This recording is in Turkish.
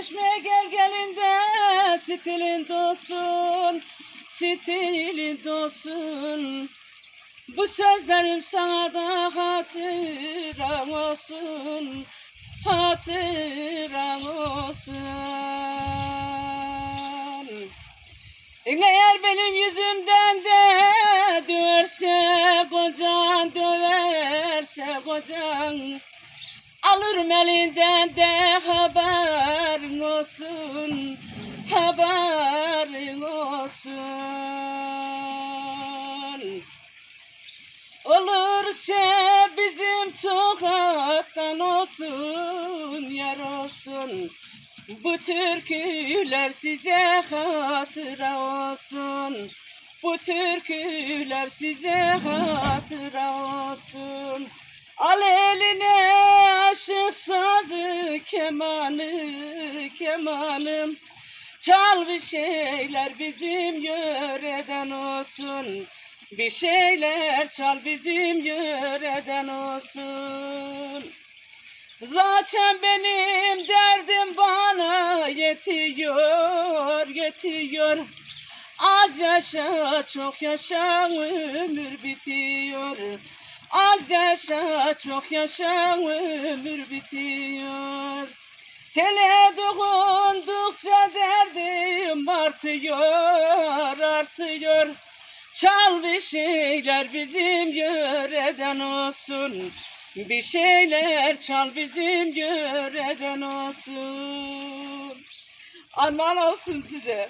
çeşme gel gelinde stilin dolsun, stilin dolsun. Bu sözlerim sana da hatıram olsun, hatıram olsun. Eğer benim yüzümden de döverse kocan, döverse kocan Alırım elinden de olsun, haberin olsun. Olursa bizim tokattan olsun, yar olsun. Bu türküler size hatıra olsun. Bu türküler size hatıra olsun. Al eline aşık sazı kemanı kemanım. Çal bir şeyler bizim yöreden olsun. Bir şeyler çal bizim yöreden olsun. Zaten benim derdim bana yetiyor, yetiyor. Az yaşa, çok yaşa, ömür bitiyor. Az yaşa, çok yaşa, ömür bitiyor. Tele dokundukça derdim artıyor, artıyor. Çal bir şeyler bizim yöreden olsun. Bir şeyler çal bizim yöreden olsun. Armağan olsun size.